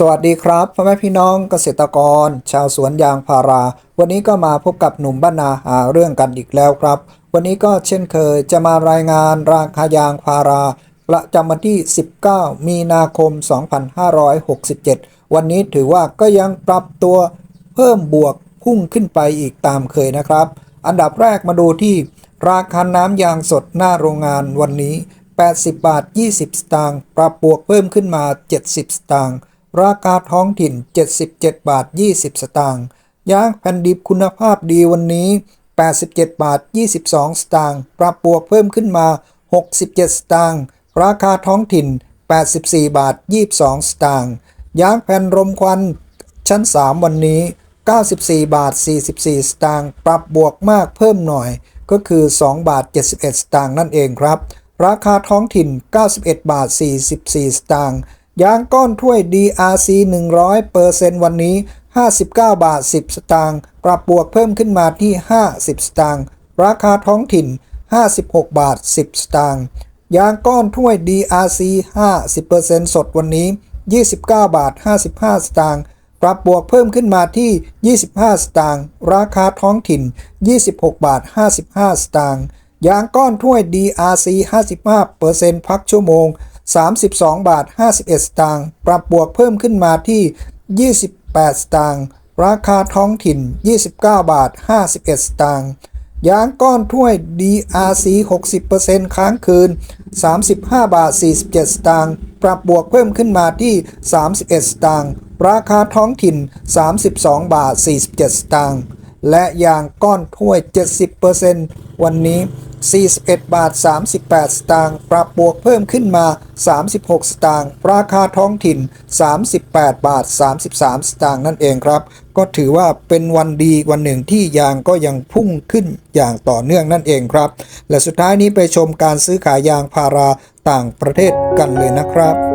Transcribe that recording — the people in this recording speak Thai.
สวัสดีครับพ่อแม่พี่น้องเกษตรกร ชาวสวนยางพารา วันนี้ก็มาพบกับหนุ่มบ้านนาหาเรื่องกันอีกแล้วครับ วันนี้ก็เช่นเคยจะมารายงานราคายางพารา ประจำวันที่ 19 มีนาคม 2567 วันนี้ถือว่าก็ยังปรับตัวเพิ่มบวกพุ่งขึ้นไปอีกตามเคยนะครับ อันดับแรกมาดูที่ ราคาน้ำยางสดหน้าโรงงานวันนี้ 80 บาท 20 สตางค์ปรับบวกเพิ่มขึ้นมา 70 สตางค์ ราคาท้องถิ่น 77 บาท 20 สตางค์ยางแผ่นดิบคุณภาพดีวันนี้ 87 บาท 22 สตางค์ปรับบวกเพิ่มขึ้นมา 67 สตางค์ราคาท้องถิ่น 84 บาท 22 สตางค์ยางแผ่นรมควันชั้น 3 วันนี้ 94 บาท 44 สตางค์ปรับบวกมากเพิ่มหน่อย ก็คือ 2 บาท 71 สตางค์นั่นเองครับ ราคาท้องถิ่น 91 บาท 44 สตางค์ ยางก้อนถ้วย DRC 100เปอร์เซนต์วันนี้ 59 บาท 10 สตางค์ปรับบวกเพิ่มขึ้นมาที่ 50 สตางค์ราคาท้องถิ่น 56 บาท 10 สตางค์ยางก้อนถ้วย DRC 50%สดวันนี้ 29 บาท 55 สตางค์ปรับบวกเพิ่มขึ้นมาที่ 25 สตางค์ราคาท้องถิ่น 26 บาท 55 สตางค์ยางก้อนถ้วย DRC 55%พักชั่วโมง 32 บาท 51 สตางค์ปรับบวกเพิ่มขึ้นมาที่ 28 สตางค์ราคาท้องถิ่น 29 บาท 51 สตางค์ยางก้อนถ้วย DRC 60%ค้างคืน 35 บาท 47 สตางค์ปรับบวกเพิ่มขึ้นมาที่ 31 สตางค์ราคาท้องถิ่น 32 บาท 47 สตางค์และยางก้อนถ้วย 70%วันนี้ 41 บาท 38 สตางค์ปรับบวกเพิ่มขึ้นมา 36 สตางค์ราคาท้องถิ่น 38 บาท 33 สตางค์นั่นเองครับ ก็ถือว่าเป็นวันดีวันหนึ่งที่ยางก็ยังพุ่งขึ้นอย่างต่อเนื่องนั่นเองครับ และสุดท้ายนี้ไปชมการซื้อขายยางพาราต่างประเทศกันเลยนะครับ